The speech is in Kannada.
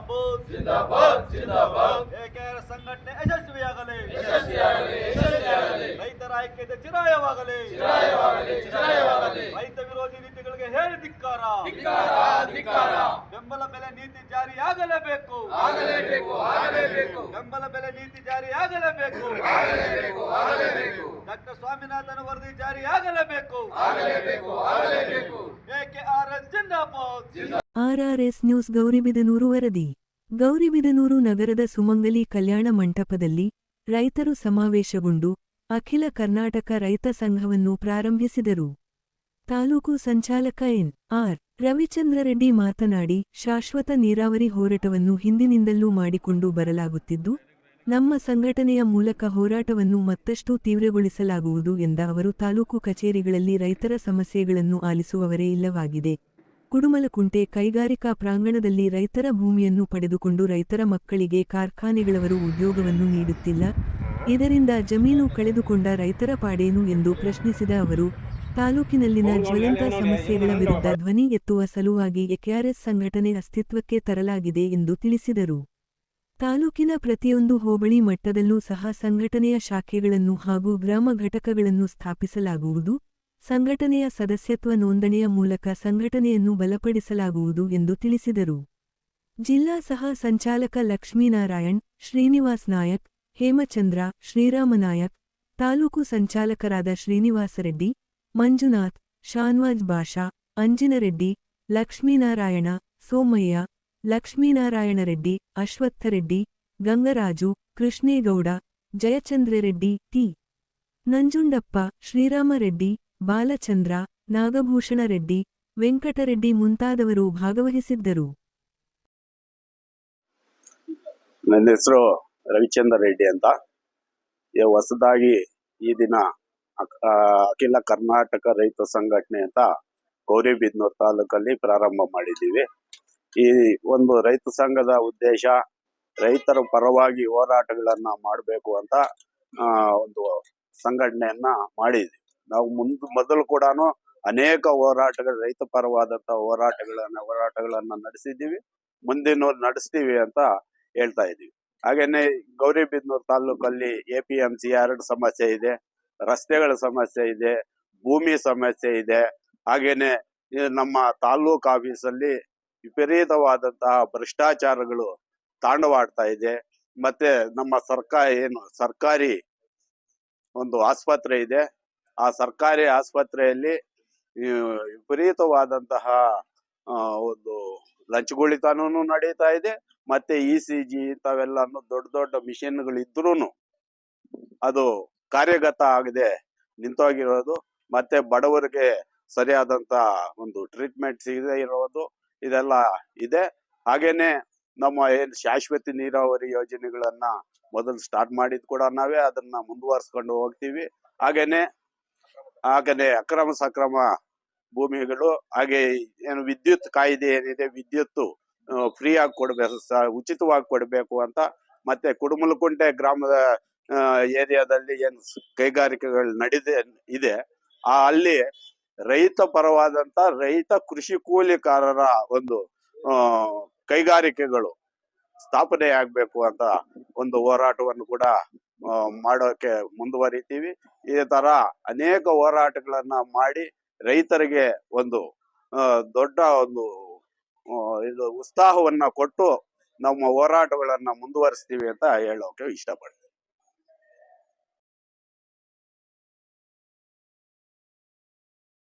जिंदाबाद जिंदाबाद जिंदाबाद ಏಕೈಕ ಸಂಘಟನೆ ಯಶಸ್ವಿಯಾಗಲಿ ಯಶಸ್ವಿಯಾಗಲಿ ಯಶಸ್ವಿಯಾಗಲಿ ಐಕ್ಯತೆ ಚಿರಾಯವಾಗಲಿ. ರೈತ ವಿರೋಧಿ ನೀತಿಗಳಿಗೆ ಹೇಳಿ ಧಿಕ್ಕಾರ. ಬೆಂಬಲ ಬೆಲೆ ನೀತಿ ಜಾರಿಯಾಗಲೇಬೇಕು. ಬೆಂಬಲ ಬೆಲೆ ನೀತಿ ಜಾರಿಯಾಗಲೇಬೇಕು. ಡಾಕ್ಟರ್ ಸ್ವಾಮಿನಾಥನ್ ವರದಿ ಜಾರಿಯಾಗಲೇಬೇಕು. R R RRS news Gauribidanur ವರದಿ. ಗೌರಿಬಿದನೂರು ನಗರದ ಸುಮಂಗಲಿ ಕಲ್ಯಾಣ ಮಂಟಪದಲ್ಲಿ ರೈತರು ಸಮಾವೇಶಗೊಂಡು ಅಖಿಲ ಕರ್ನಾಟಕ ರೈತ ಸಂಘವನ್ನು ಪ್ರಾರಂಭಿಸಿದರು. ತಾಲೂಕು ಸಂಚಾಲಕ ಎನ್. ಆರ್. ರವಿಚಂದ್ರ ರೆಡ್ಡಿ ಮಾತನಾಡಿ, ಶಾಶ್ವತ ನೀರಾವರಿ ಹೋರಾಟವನ್ನು ಹಿಂದಿನಿಂದಲೂ ಮಾಡಿಕೊಂಡು ಬರಲಾಗುತ್ತಿದ್ದು, ನಮ್ಮ ಸಂಘಟನೆಯ ಮೂಲಕ ಹೋರಾಟವನ್ನು ಮತ್ತಷ್ಟು ತೀವ್ರಗೊಳಿಸಲಾಗುವುದು ಎಂದ ಅವರು, ತಾಲೂಕು ಕಚೇರಿಗಳಲ್ಲಿ ರೈತರ ಸಮಸ್ಯೆಗಳನ್ನು ಆಲಿಸುವವರೇ ಇಲ್ಲವಾಗಿದೆ. ಕುಡುಮಲಕುಂಟೆ ಕೈಗಾರಿಕಾ ಪ್ರಾಂಗಣದಲ್ಲಿ ರೈತರ ಭೂಮಿಯನ್ನು ಪಡೆದುಕೊಂಡು ರೈತರ ಮಕ್ಕಳಿಗೆ ಕಾರ್ಖಾನೆಗಳವರು ಉದ್ಯೋಗವನ್ನು ನೀಡುತ್ತಿಲ್ಲ. ಇದರಿಂದ ಜಮೀನು ಕಳೆದುಕೊಂಡ ರೈತರ ಪಾಡೇನು ಎಂದು ಪ್ರಶ್ನಿಸಿದ ಅವರು ತಾಲೂಕಿನಲ್ಲಿನ ಜ್ವಲಂತ ಸಮಸ್ಯೆಗಳ ವಿರುದ್ಧ ಧ್ವನಿ ಎತ್ತುವ ಸಲುವಾಗಿ ಎಕೆಆರ್ಎಸ್ ಸಂಘಟನೆ ಅಸ್ತಿತ್ವಕ್ಕೆ ತರಲಾಗಿದೆ ಎಂದು ತಿಳಿಸಿದರು. ತಾಲೂಕಿನ ಪ್ರತಿಯೊಂದು ಹೋಬಳಿ ಮಟ್ಟದಲ್ಲೂ ಸಹ ಸಂಘಟನೆಯ ಶಾಖೆಗಳನ್ನು ಹಾಗೂ ಗ್ರಾಮ ಘಟಕಗಳನ್ನು ಸ್ಥಾಪಿಸಲಾಗುವುದು ಸಂಘಟನೆಯ ಸದಸ್ಯತ್ವ ನೋಂದಣಿಯ ಮೂಲಕ ಸಂಘಟನೆಯನ್ನು ಬಲಪಡಿಸಲಾಗುವುದು ಎಂದು ತಿಳಿಸಿದರು. ಜಿಲ್ಲಾ ಸಹ ಸಂಚಾಲಕ ಲಕ್ಷ್ಮೀನಾರಾಯಣ್ ಶ್ರೀನಿವಾಸ್ ನಾಯಕ್ ಹೇಮಚಂದ್ರ ಶ್ರೀರಾಮನಾಯಕ್ ತಾಲೂಕು ಸಂಚಾಲಕರಾದ ಶ್ರೀನಿವಾಸರೆಡ್ಡಿ, ಮಂಜುನಾಥ್, ಶಾನ್ವಾಜ್ ಬಾಷಾ ಅಂಜಿನರೆಡ್ಡಿ, ಲಕ್ಷ್ಮೀನಾರಾಯಣ, ಸೋಮಯ್ಯ, ಲಕ್ಷ್ಮೀನಾರಾಯಣರೆಡ್ಡಿ, ಅಶ್ವತ್ಥರೆಡ್ಡಿ, ಗಂಗರಾಜು, ಕೃಷ್ಣೇಗೌಡ, ಜಯಚಂದ್ರರೆಡ್ಡಿ, ಟಿ. ನಂಜುಂಡಪ್ಪ, ಶ್ರೀರಾಮರೆಡ್ಡಿ, ಬಾಲಚಂದ್ರ ನಾಗಭೂಷಣ ರೆಡ್ಡಿ ವೆಂಕಟರೆಡ್ಡಿ ಮುಂತಾದವರು ಭಾಗವಹಿಸಿದ್ದರು. ನನ್ನ ಹೆಸರು ರವಿಚಂದ್ರ ರೆಡ್ಡಿ ಅಂತ. ಹೊಸದಾಗಿ ಈ ದಿನ ಅಖಿಲ ಕರ್ನಾಟಕ ರೈತ ಸಂಘಟನೆ ಅಂತ ಗೌರಿಬಿದನೂರು ತಾಲೂಕಲ್ಲಿ ಪ್ರಾರಂಭ ಮಾಡಿದ್ದೀವಿ. ಈ ಒಂದು ರೈತ ಸಂಘದ ಉದ್ದೇಶ ರೈತರ ಪರವಾಗಿ ಹೋರಾಟಗಳನ್ನ ಮಾಡಬೇಕು ಅಂತ ಒಂದು ಸಂಘಟನೆಯನ್ನ ಮಾಡಿದ್ವಿ. ನಾವು ಮುಂದ್, ಮೊದಲು ಕೂಡ ಅನೇಕ ಹೋರಾಟಗಳು, ರೈತ ಪರವಾದಂತ ಹೋರಾಟಗಳನ್ನ ಹೋರಾಟಗಳನ್ನ ನಡೆಸಿದ್ದೀವಿ. ಮುಂದಿನ ನಡೆಸ್ತೀವಿ ಅಂತ ಹೇಳ್ತಾ ಇದೀವಿ ಹಾಗೇನೆ ಗೌರಿಬಿದನೂರು ತಾಲೂಕಲ್ಲಿ ಎ ಪಿ ಎಂ ಸಿ ಎರಡು ಸಮಸ್ಯೆ ಇದೆ, ರಸ್ತೆಗಳ ಸಮಸ್ಯೆ ಇದೆ, ಭೂಮಿ ಸಮಸ್ಯೆ ಇದೆ. ಹಾಗೇನೆ ನಮ್ಮ ತಾಲೂಕ್ ಆಫೀಸಲ್ಲಿ ವಿಪರೀತವಾದಂತಹ ಭ್ರಷ್ಟಾಚಾರಗಳು ತಾಂಡವಾಡ್ತಾ ಇದೆ. ಮತ್ತೆ ನಮ್ಮ ಸರ್ಕಾರ ಏನು ಸರ್ಕಾರಿ ಒಂದು ಆಸ್ಪತ್ರೆ ಇದೆ. ಆ ಸರ್ಕಾರಿ ಆಸ್ಪತ್ರೆಯಲ್ಲಿ ವಿಪರೀತವಾದಂತಹ ಒಂದು ಲಂಚಗೊಳಿತನೂ ನಡೀತಾ ಇದೆ, ಮತ್ತೆ ಇ ಸಿ ಜಿ ಇಂಥವೆಲ್ಲ ದೊಡ್ಡ ದೊಡ್ಡ ಮಿಷಿನ್ಗಳು ಇದ್ರೂನು ಅದು ಕಾರ್ಯಗತ ಆಗದೆ, ನಿಂತೋಗಿರೋದು, ಮತ್ತೆ ಬಡವರಿಗೆ ಸರಿಯಾದಂತ ಒಂದು ಟ್ರೀಟ್ಮೆಂಟ್ ಸಿಗದೆ ಇರೋದು, ಇದೆಲ್ಲ ಇದೆ. ಹಾಗೇನೆ ನಮ್ಮ ಏನ್ ಶಾಶ್ವತ ನೀರಾವರಿ ಯೋಜನೆಗಳನ್ನ ಮೊದಲು ಸ್ಟಾರ್ಟ್ ಮಾಡಿದ್ ಕೂಡ ನಾವೇ, ಅದನ್ನ ಮುಂದುವರ್ಸ್ಕೊಂಡು ಹೋಗ್ತೀವಿ. ಹಾಗೇನೆ ಹಾಗೇನೆ ಅಕ್ರಮ ಸಕ್ರಮ ಭೂಮಿಗಳು, ಹಾಗೆ ಏನು ವಿದ್ಯುತ್ ಕಾಯ್ದೆ ಏನಿದೆ ವಿದ್ಯುತ್ ಫ್ರೀ ಆಗಿ ಕೊಡ್ಬೇಕು ಉಚಿತವಾಗಿ ಕೊಡಬೇಕು ಅಂತ ಮತ್ತೆ ಕುಡುಮಲಕುಂಟೆ ಗ್ರಾಮದ ಏರಿಯಾದಲ್ಲಿ ಏನು ಕೈಗಾರಿಕೆಗಳು ನಡೆದೇ, ಇದೆ. ಆ, ಅಲ್ಲಿ ರೈತ ಪರವಾದಂತ ರೈತ ಕೃಷಿ ಕೂಲಿಕಾರರ ಒಂದು ಕೈಗಾರಿಕೆಗಳು ಸ್ಥಾಪನೆ ಆಗ್ಬೇಕು ಅಂತ ಒಂದು ಹೋರಾಟವನ್ನು ಕೂಡ ಮಾಡೋಕೆ ಮುಂದುವರಿತೀವಿ. ಈ ತರ ಅನೇಕ ಹೋರಾಟಗಳನ್ನ ಮಾಡಿ ರೈತರಿಗೆ ಒಂದು ದೊಡ್ಡ ಒಂದು ಇದು ಉತ್ಸಾಹವನ್ನ ಕೊಟ್ಟು ನಮ್ಮ ಹೋರಾಟಗಳನ್ನ ಮುಂದುವರಿಸ್ತೀವಿ ಅಂತ ಹೇಳೋಕೆ ಇಷ್ಟಪಡ್ತೀನಿ.